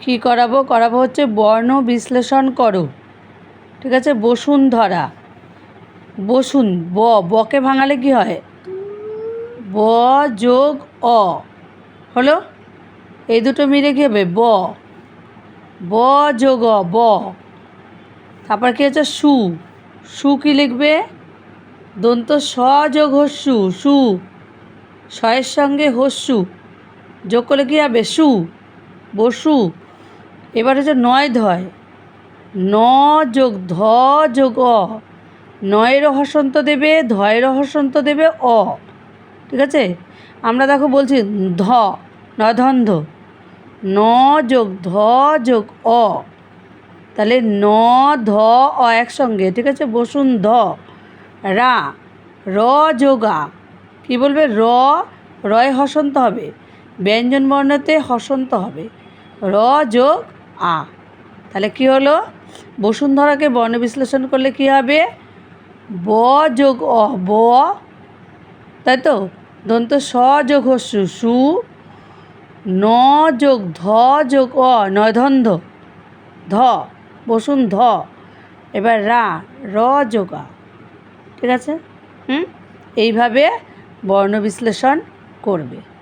কি করাবো? করাবো হচ্ছে বর্ণ বিশ্লেষণ করো। ঠিক আছে? বসুন্ধরা। বসুন, ব বকে ভাঙালে কি হয়? ব যোগ অ। হলো? এই দুটো মিলে কী হবে? ব। ব যোগ অ, ব। তারপর কী হচ্ছে? সু। সু কি লিখবে? দন্ত স যোগ হস্যু, সু। শয়ের সঙ্গে হস্যু। যোগ করলে কী হবে? সু। বসু। এবার হচ্ছে নয় ধয়। ন যোগ ধ যোগ অ। নয়েরও হসন্ত দেবে ধয়েরও হসন্ত দেবে অ। ঠিক আছে? আমরা দেখো বলছি ধ নধন্ধ ন যোগ ধ যোগ অ। তাহলে ন, ধ, অ একসঙ্গে। ঠিক আছে? বসুন ধ। রা, র যোগা। কি বলবে? র, রয় হসন্ত হবে। ব্যঞ্জন বর্ণতে হসন্ত হবে। র যোগ আ। তাহলে কি হলো? বসুন্ধরাকে বর্ণ বিশ্লেষণ করলে কি হবে? ব যোগ অ, ব। তাই তো? দন্ত স যোগ হস্যু সু। ন যোগ ধ যোগ অ, নয়ধন্ধ। ধ, বসুন ধ। এবার রা, র যোগ আ। ঠিক আছে? হুম? এইভাবে বর্ণ বিশ্লেষণ করবে।